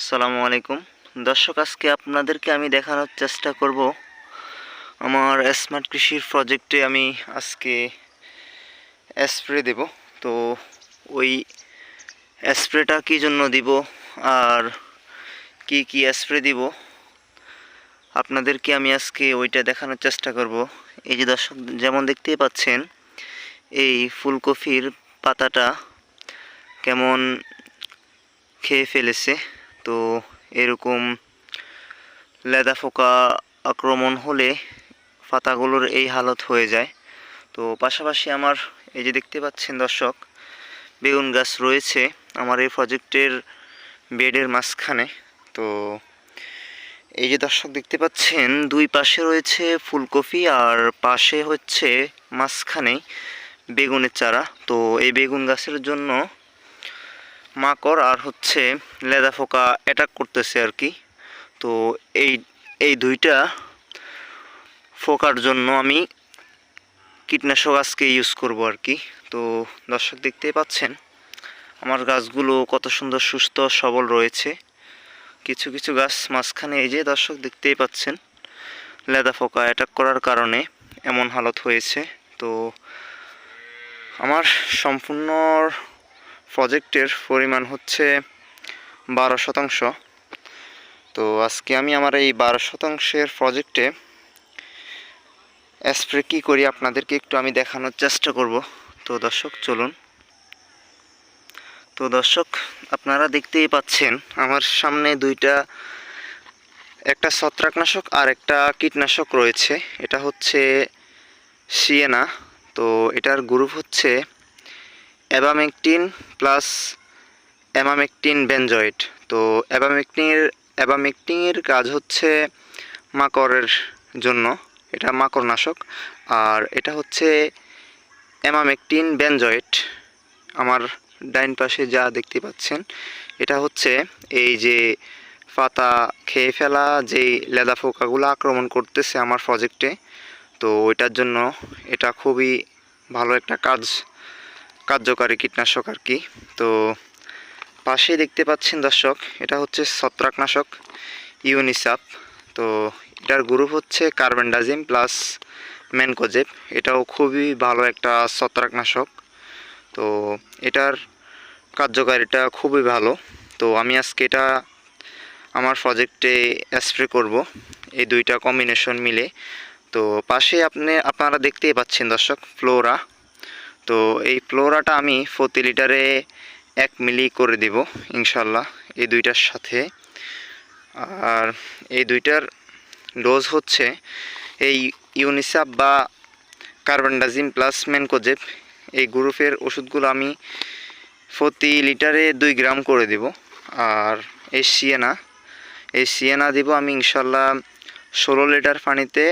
আসসালামু আলাইকুম। দর্শক, আজকে আপনাদেরকে আমি দেখানোর চেষ্টা করব আমার স্মার্ট কৃষির প্রজেক্টে আমি আজকে স্প্রে দেব। তো ওই স্প্রেটা কী জন্য দিব আর কি কি স্প্রে দিব, আপনাদেরকে আমি আজকে ওইটা দেখানোর চেষ্টা করব। এই যে দর্শক, যেমন দেখতেই পাচ্ছেন, এই ফুলকপির পাতাটা কেমন খেয়ে ফেলেছে। তো এরকম লেদা পোকা আক্রমণ হলে পাতাগুলোর এই হালত হয়ে যায়। তো পাশাপাশি আমার এই যে দেখতে পাচ্ছেন দর্শক, বেগুন গাছ রয়েছে আমার এই প্রজেক্টের বেডের মাঝখানে। তো এই যে দর্শক দেখতে পাচ্ছেন, দুই পাশে রয়েছে ফুলকপি আর পাশে হচ্ছে মাঝখানে বেগুনের চারা। তো এই বেগুন গাছের জন্য মাকড় আর হচ্ছে লেদা ফোকা অ্যাটাক করতেছে আর কি। তো এই এই দুইটা ফোকার জন্য আমি কীটনাশক আজকে ইউজ করব আর কি। তো দর্শক দেখতেই পাচ্ছেন, আমার গাছগুলো কত সুন্দর, সুস্থ, সবল রয়েছে। কিছু কিছু গাছ মাঝখানে এই যে দর্শক দেখতেই পাচ্ছেন, লেদা ফোকা অ্যাটাক করার কারণে এমন হালত হয়েছে। তো আমার সম্পূর্ণ প্রজেক্টের পরিমাণ হচ্ছে বারো শতাংশ। তো আজকে আমি আমার এই বারো শতাংশের প্রজেক্টে স্প্রে কী করি আপনাদেরকে একটু আমি দেখানোর চেষ্টা করব। তো দর্শক, চলুন। তো দর্শক, আপনারা দেখতেই পাচ্ছেন আমার সামনে দুইটা, একটা ছত্রাকনাশক আর একটা কীটনাশক রয়েছে। এটা হচ্ছে সিয়েনা তো এটার গ্রুপ হচ্ছে অ্যাবামেকটিন প্লাস অ্যামামেকটিন বেনজয়েড। তো অ্যাবামেকটিনের অ্যাবামেকটিনের কাজ হচ্ছে মাকড়ের জন্য, এটা মাকড়নাশক। আর এটা হচ্ছে অ্যামামেকটিন বেনজয়েড। আমার ডাইন পাশে যা দেখতে পাচ্ছেন, এটা হচ্ছে এই যে পাতা খেয়ে ফেলা যেই লেদা ফোকাগুলো আক্রমণ করতেছে আমার প্রজেক্টে তো ওইটার জন্য এটা খুবই ভালো একটা কাজ কার্যকারী কীটনাশক আর কি। তো পাশেই দেখতে পাচ্ছেন দর্শক, এটা হচ্ছে ছত্রাকনাশক ইউনিসাপ তো এটার গ্রুপ হচ্ছে কার্বেন্ডাজিম প্লাস ম্যানকোজেব। এটাও খুবই ভালো একটা ছত্রাকনাশক। তো এটার কার্যকারিতা খুবই ভালো। তো আমি আজকে এটা আমার প্রজেক্টে স্প্রে করব, এই দুইটা কম্বিনেশন মিলে। তো পাশে আপনি, আপনারা দেখতেই পাচ্ছেন দর্শক, ফ্লোরা। তো এই ফ্লোরাটা আমি প্রতি লিটারে এক মিলি করে দিব, ইনশাল্লাহ, এই দুইটার সাথে। আর এই দুইটার ডোজ হচ্ছে এই ইউনিসাপ বা কার্বনডাজিম প্লাস ম্যানকোজেব। এই গ্রুপের ওষুধগুলো আমি প্রতি লিটারে দুই গ্রাম করে দিব। আর এই সিয়েনা এই সিয়েনা দিব আমি ইনশাল্লাহ ষোলো লিটার পানিতে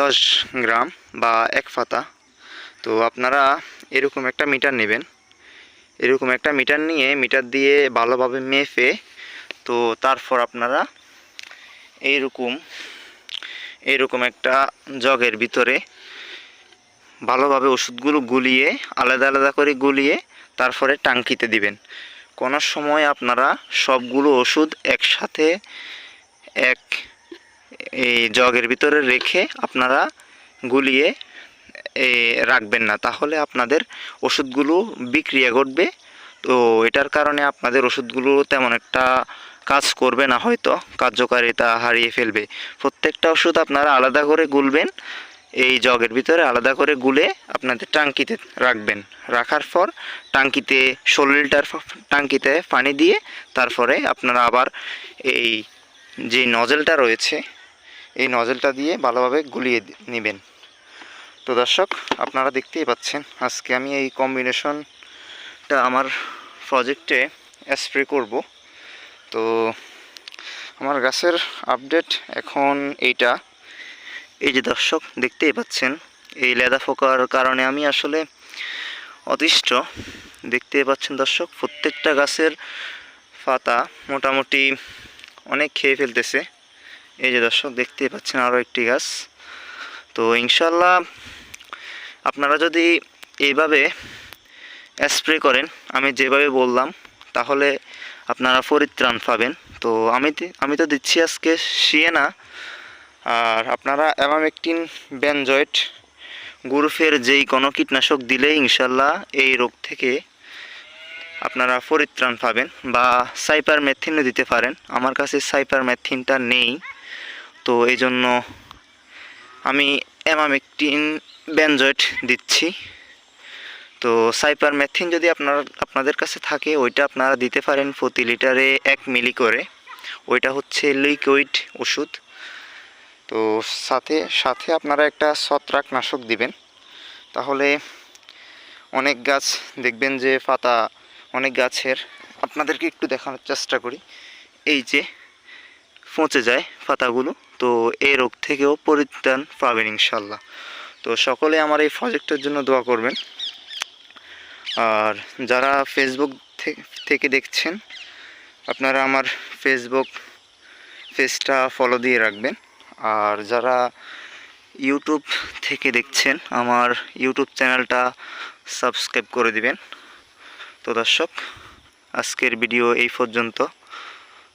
দশ গ্রাম বা এক পাতা তো আপনারা এরকম একটা মিটার নেবেন। এরকম একটা মিটার নিয়ে মিটার দিয়ে ভালোভাবে মেপে তো তারপর আপনারা এইরকম এইরকম একটা জগের ভিতরে ভালোভাবে ওষুধগুলো গুলিয়ে, আলাদা আলাদা করে গুলিয়ে তারপরে টাঙ্কিতে দিবেন। কোনো সময় আপনারা সবগুলো ওষুধ একসাথে এক এই জগের ভিতরে রেখে আপনারা গুলিয়ে রাখবেন না। তাহলে আপনাদের ওষুধগুলো বিক্রিয়া ঘটবে। তো এটার কারণে আপনাদের ওষুধগুলো তেমন একটা কাজ করবে না হয়তো। কার্যকারিতা হারিয়ে ফেলবে। প্রত্যেকটা ওষুধ আপনারা আলাদা করে গুলবেন। এই জগের ভিতরে আলাদা করে গুলে আপনাদের টাঙ্কিতে রাখবেন। রাখার পর টাঙ্কিতে ষোলো লিটার টাঙ্কিতে পানি দিয়ে তারপরে আপনারা আবার এই যে নজেলটা রয়েছে, এই নজেলটা দিয়ে ভালোভাবে গুলিয়ে নেবেন। তো দর্শক, আপনারা দেখতেই পাচ্ছেন, আজকে আমি এই কম্বিনেশনটা আমার প্রজেক্টে স্প্রে করব। তো আমার গাছের আপডেট এখন এইটা। এই যে দর্শক, দেখতেই পাচ্ছেন, এই লেদা ফোকার কারণে আমি আসলে অতিষ্ঠ। দেখতেই পাচ্ছেন দর্শক, প্রত্যেকটা গাছের পাতা মোটামুটি অনেক খেয়ে ফেলতেছে। এই যে দর্শক, দেখতেই পাচ্ছেন আরও একটি গাছ। তো ইনশাল্লাহ আপনারা যদি এইভাবে স্প্রে করেন, আমি যেভাবে বললাম, তাহলে আপনারা পরিত্রাণ পাবেন। তো আমি আমি তো দিচ্ছি আজকে সিয়েনা আর আপনারা অ্যামামেকটিন ব্যানজয়েট গ্রুপের যেই কোনো কীটনাশক দিলে ইনশাল্লাহ এই রোগ থেকে আপনারা পরিত্রাণ পাবেন বা সাইপার ম্যাথিনও দিতে পারেন। আমার কাছে সাইপার ম্যাথিনটা নেই, তো এই জন্য আমি অ্যামামেকটিন ব্যানজয়েট দিচ্ছি। তো সাইপার ম্যাথিন যদি আপনার, আপনাদের কাছে থাকে, ওইটা আপনারা দিতে পারেন প্রতি লিটারে এক মিলি করে। ওইটা হচ্ছে লিকুইড ওষুধ। তো সাথে সাথে আপনারা একটা ছত্রাকনাশক দিবেন। তাহলে অনেক গাছ দেখবেন যে পাতা অনেক গাছের। আপনাদেরকে একটু দেখানোর চেষ্টা করি। এই যে পচে যায় পাতাগুলো। তো এই রোগ থেকেও পরিত্রাণ পাবেন ইনশাল্লাহ। তো সকলে আমার এই প্রজেক্টের জন্য দোয়া করবেন। আর যারা ফেসবুক থেকে দেখছেন, আপনারা আমার ফেসবুক পেজটা ফলো দিয়ে রাখবেন। আর যারা ইউটিউব থেকে দেখছেন, আমার ইউটিউব চ্যানেলটা সাবস্ক্রাইব করে দিবেন। তো দর্শক, আজকের ভিডিও এই পর্যন্ত।